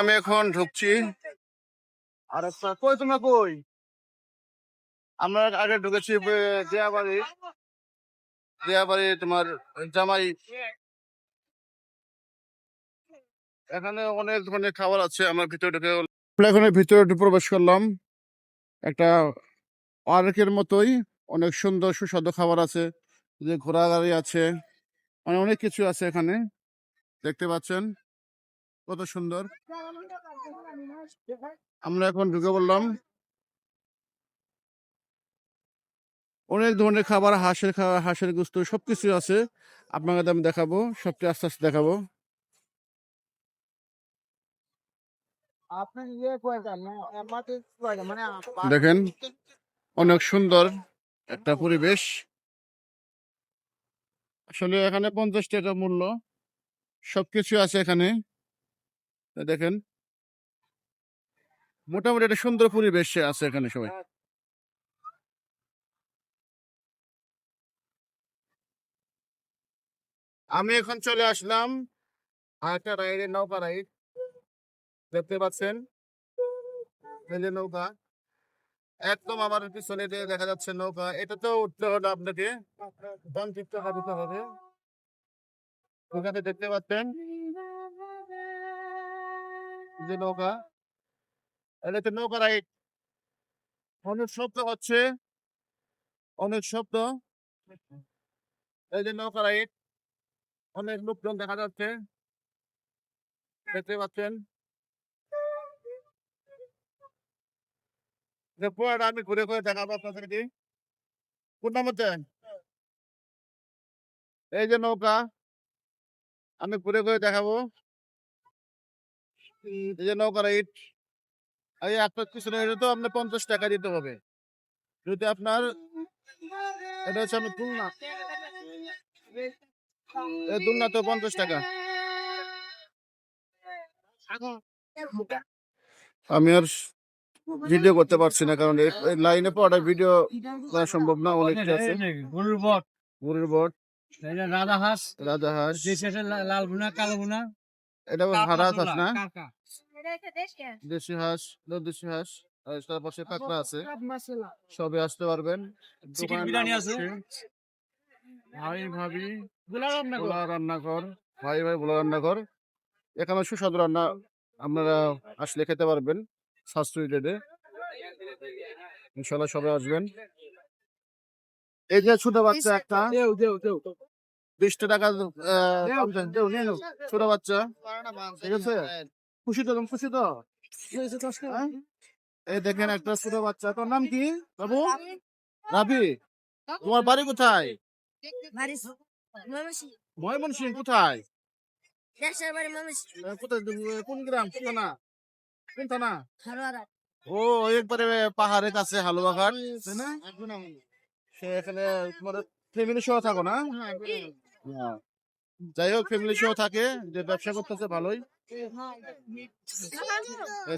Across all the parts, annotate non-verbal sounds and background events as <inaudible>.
আমি এখন ঢুকছি। আর একটা কই তোমরা কই? আমরা আগে ঢুকেছি জিয়াবাড়ি জিয়াবাড়ি তোমার জামাই। এখানে অনেক ধরনের খাবার আছে, আমার ভিতরে ঢুকে আমরা এখানে ভিতরে প্রবেশ করলাম। একটা পার্কের মতোই অনেক সুন্দর সুস্বাদু খাবার আছে, যে ঘোড়া গাড়ি আছে মানে অনেক কিছু আছে এখানে। দেখতে পাচ্ছেন? কত সুন্দর। আমরা এখন ঢুকে বললাম অনেক ধরনের খাবার হাঁসের খাবার হাঁসের গুস্ত সবকিছু আছে। আপনাকে আমি দেখাবো সবটি আস্তে আস্তে দেখাবো। ইয়ে মানে দেখেন অনেক সুন্দর একটা পরিবেশ। আসলে এখানে পঞ্চাশ টাকা মূল্য। সবকিছু আছে এখানে। দেখেন মোটামুটি একটা সুন্দর পরিবেশ আছে এখানে সবাই। আমি এখন চলে আসলাম আরেকটা রাইডে, নৌকা রাইড। দেখতে পাচ্ছেন? যে নৌকা। একদম আমার পিছনে দেখা যাচ্ছে নৌকা। এটা তো উঠতে হলো আপনাকে দম টিপতে হবে হবে। ওখানে দেখতে পাচ্ছেন? যে নৌকা। এটা তো নৌকা রাইড অনেক শব্দ হচ্ছে। অনেক শব্দ। এই যে নৌকা রাইড অনেক লোকজন দেখা যাচ্ছে। দেখতে পাচ্ছেন। আমি ঘুরে ঘুরে দেখাবো কোন নামতে এই যে নৌকা। আমি ঘুরে ঘুরে দেখাবো। এই যে নৌকা রাইড এই আপনার পিছনে এটা তো আপনার পঞ্চাশ টাকা দিতে হবে। যদি আপনার এটা হচ্ছে আপনার তুলনা। তো পঞ্চাশ টাকা। আমি আর ভিডিও করতে পারছি না কারণ এই লাইনে পড়া ভিডিও করা সম্ভব না অনেকটা আছে। গরুর বট। গরুর বট। হাঁস রাজা হাঁস লাল ভুনা কালো ভুনা। এটা হারা হাঁস না? কাকা। দেশি হাঁস দেশি হাঁস তার পাশে কাঁকড়া আছে। সবে আসতে পারবেন। চিকেন বিরিয়ানি আছে। ভাই ভাবি গুলা রান্না করো। ভোলা রান্নাঘর ভাই ভাই ভোলা রান্নাঘর এখানে সুস্বাদু রান্না আপনারা আসলে খেতে পারবেন সাশ্রয়ী রেটে। ইনশাল্লাহ সবাই আসবেন। এই যে ছোট বাচ্চা একটা দেও দেও দেও। টাকা। ছোট বাচ্চা। ঠিক আছে? খুশি তো খুশি তো? হ্যাঁ? এই দেখেন একটা ছোট বাচ্চা তোর নাম কি? বাবু? রাবি। তোমার বাড়ি কোথায়? ময়মনসিং কোথায়? আহ, কোথায়? তুমি- কোন গ্রাম? কোন থানা? কোন থানা? ও একবারে পাহাড়ের কাছে তাই না? সে এখানে ফ্যামিলি সহ থাকো না? হ্যাঁ। যাই হোক ফ্যামিলি সহ থাকে যে ব্যবসা করতেছে ভালোই।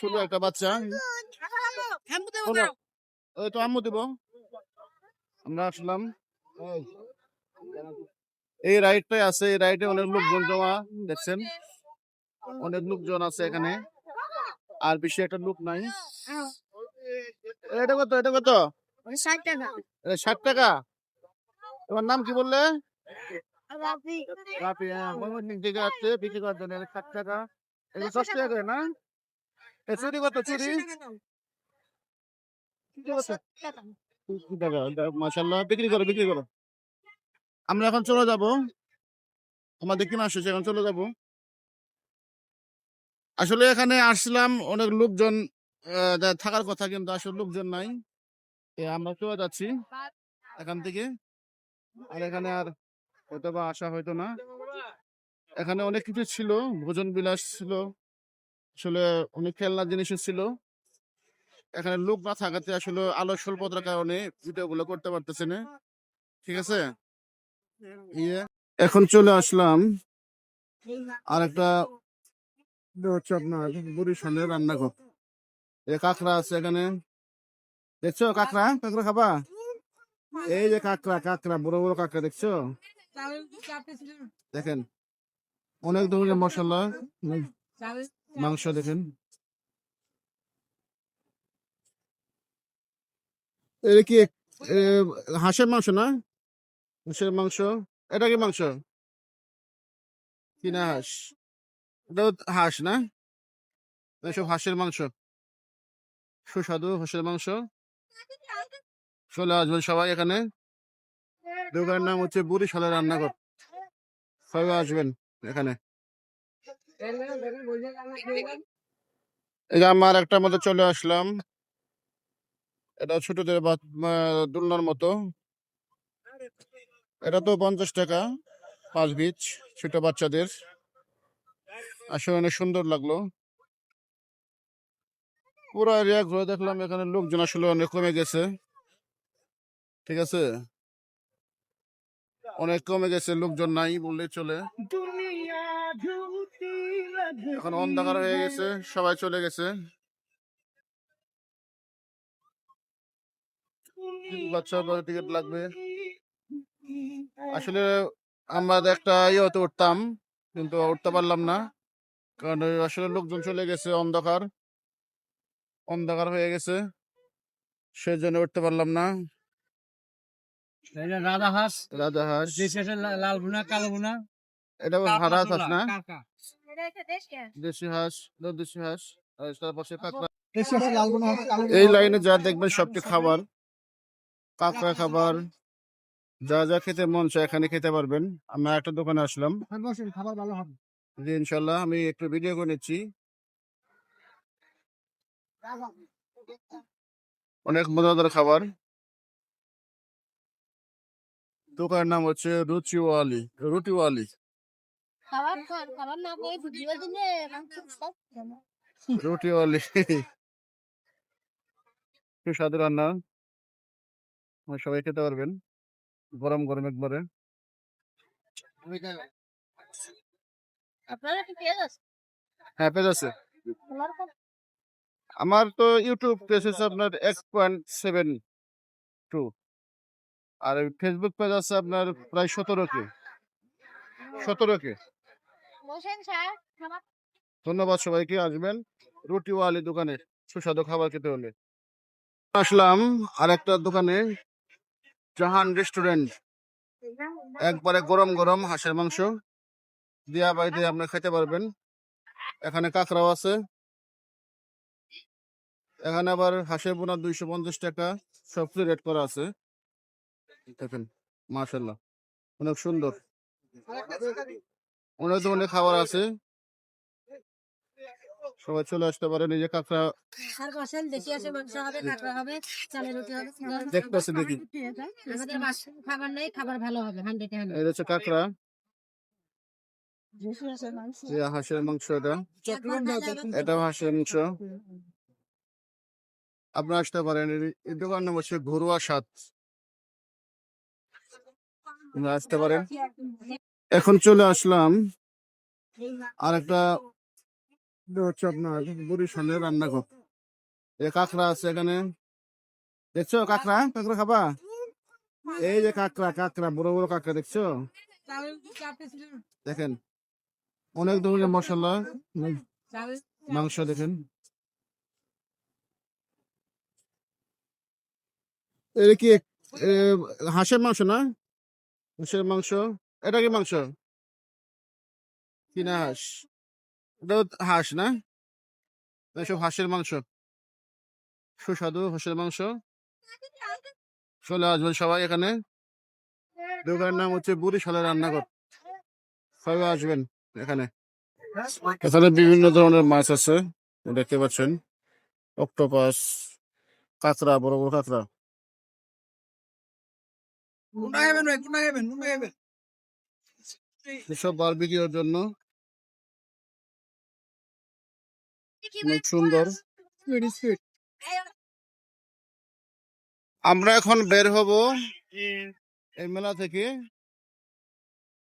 শুধু একটা বাচ্চা। ওই তো আম্মু দিব। আমরা আসলাম। এই। রাইডটাই আছে। এই রাইডে অনেক লোকজন জমা দেখছেন? অনেক লোকজন আছে এখানে। আর বেশি একটা লোক নাই। এটা কত? এটা কত? ষাট টাকা। ষাট টাকা? তোমার নাম কি বললে? হ্যাঁ ময়মনসিং থেকে আসছে বিক্রি করার জন্য। ষাট টাকা। এটা দশ টাকা করে না? এ চুরি কত চুরি? মাসাল্লাহ বিক্রি করো বিক্রি করো। আমরা এখন চলে যাব। আমাদের কি মাস হয়েছে এখন চলে যাব। আসলে এখানে আসলাম অনেক লোকজন থাকার কথা কিন্তু আসলে লোকজন নাই। আমরা চলে যাচ্ছি এখান থেকে। আর এখানে আর হয়তো বা আসা হয়তো না। এখানে অনেক কিছু ছিল ভোজন বিলাস ছিল আসলে অনেক খেলনা জিনিসও ছিল। এখানে লোক না থাকাতে আসলে আলো স্বল্পতার কারণে ভিডিও গুলো করতে পারতেছে না। ঠিক আছে? ইয়ে এখন চলে আসলাম আর একটা হচ্ছে আপনার বরিশালের রান্নাঘর। এই কাঁকড়া আছে এখানে। দেখছ কাঁকড়া? কাঁকড়া খাবা? এই যে কাঁকড়া কাঁকড়া বড় বড় কাঁকড়া দেখছ? দেখেন অনেক ধরনের মশলা মাংস দেখেন। এটা কি হাঁসের মাংস না? হাঁসের মাংস? এটা কি মাংস? কিনা হাঁস? এটাও হাঁস না? এসব হাঁসের মাংস। সুস্বাদু হাঁসের মাংস। চলে আসবেন সবাই এখানে। দোকানের নাম হচ্ছে বরিশালের রান্নাঘর। সবাই আসবেন এখানে। এই যে আমার একটা মতো চলে আসলাম। এটা ছোটদের আহ, মতো। এটা তো পঞ্চাশ টাকা পাঁচ বিচ ছোট বাচ্চাদের। আসলে অনেক সুন্দর লাগল। পুরো এরিয়া ঘুরে দেখলাম এখানে লোকজন আসলে অনেক কমে গেছে। ঠিক আছে? অনেক কমে গেছে লোকজন নাই বললে চলে। এখন অন্ধকার হয়ে গেছে সবাই চলে গেছে। বাচ্চা টিকিট লাগবে। আসলে আমরা একটা ইয়েতে উঠতাম কিন্তু উঠতে পারলাম না। কারণ আসলে লোকজন চলে গেছে অন্ধকার। অন্ধকার হয়ে গেছে সেই জন্য উঠতে পারলাম না। রাধা হাঁস। রাজা হাঁস। লাল ভুনা কালো ভুনা। এটা হারা হাঁস না? দেশি হাঁস না দেশি হাঁস। কাঁকড়া। এই লাইনে যা দেখবেন সবটি খাবার। কাঁকড়া খাবার। যা যা খেতে মন চায় এখানে খেতে পারবেন। আমরা একটা দোকানে আসলাম। খাবার ভালো হবে। জি ইনশাল্লাহ। আমি একটু ভিডিও করে নিচ্ছি। অনেক মজাদার খাবার। দোকানের নাম হচ্ছে রুচিওয়ালি রুটিওয়ালি। রুটিওয়ালি। সুস্বাদু রান্না। সবাই খেতে পারবেন। গরম গরম একবারে। হ্যাঁ পেজ আছে। আমার তো ইউটিউব পেজ হচ্ছে আপনার এক পয়েন্ট সেভেন টু আর ফেসবুক পেজ আছে আপনার প্রায় সতেরো কে সতেরো কে ধন্যবাদ সবাইকে আসবেন। রুটি ওয়ালি দোকানে সুস্বাদু খাবার খেতে হলে। আসলাম আর একটা দোকানে জাহান রেস্টুরেন্ট। একবারে গরম গরম হাঁসের মাংস। দিয়া বাড়িতে আপনি খেতে পারবেন। এখানে কাঁকড়াও আছে। এখানে আবার হাঁসের বোনা দুইশো পঞ্চাশ টাকা। সব রেট করা আছে। দেখেন মাশাল্লাহ অনেক সুন্দর। <laughs> অনেক ধরনের খাবার আছে। সবাই চলে আসতে পারে নিজে কাঁকড়া আর বসেন দেশি আসে মাংস হবে কাঁকড়া হবে চালের রুটি হবে দেখতেছি দেখি। খাবার নেই খাবার ভালো হবে এটা হচ্ছে কাঁকড়া। হাঁসের মাংস। এটা। হাঁসের মাংস। আপনারা আসতে পারেন এই- দোকান নাম হচ্ছে ঘরোয়া স্বাদ। আপনারা আসতে পারেন। এখন চলে আসলাম। আর একটা হচ্ছে আপনার বরিশালের রান্নাঘর। এই কাঁকড়া আছে এখানে। দেখছ কাঁকড়া? কাঁকড়া খাবা? এই যে কাঁকড়া কাঁকড়া বড় বড় কাঁকড়া দেখছ? দেখেন অনেক ধরনের মশলা। মাংস দেখেন। এটা কি? এ, হাঁসের মাংস না? হাঁসের মাংস? এটা কি মাংস? কিনা হাঁস। এটাও হাঁস না? এসব হাঁসের মাংস। সুস্বাদু হাঁসের মাংস। চলে আসবেন সবাই এখানে। দোকানের নাম হচ্ছে বরিশালের রান্নাঘর। সবাই আসবেন এখানে। এখানে বিভিন্ন ধরনের মাছ আছে। দেখতে পাচ্ছেন। অক্টোপাস, কাঁকড়া, বড় বড় কাঁকড়া। <laughs> এসব বারবিকিউর জন্য। অনেক সুন্দর। আমরা এখন বের হব এই মেলা থেকে।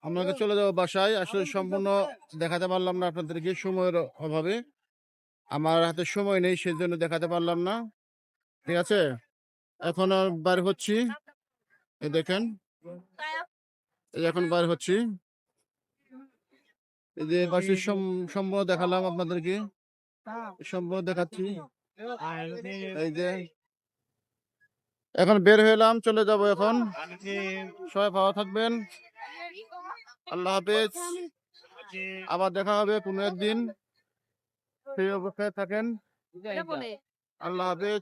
আমাকে চলে যাব বাসায়। আসলে সম্পূর্ণ দেখাতে পারলাম না আপনাদেরকে সময়ের অভাবে। আমার হাতে সময় নেই সেজন্য দেখাতে পারলাম না। ঠিক আছে? এখন আর বার হচ্ছি। এই দেখেন। এই এখন বার হচ্ছি। এই যে বাসির সম্পূর্ণ দেখালাম আপনাদেরকে। সম্ভব দেখাচ্ছি। এই যে। এখন বের হলাম চলে যাব এখন। সবাই ভালো থাকবেন। আল্লাহ হাফেজ। আবার দেখা হবে কোনো একদিন। সেই অবস্থায় থাকেন। আল্লাহ হাফেজ।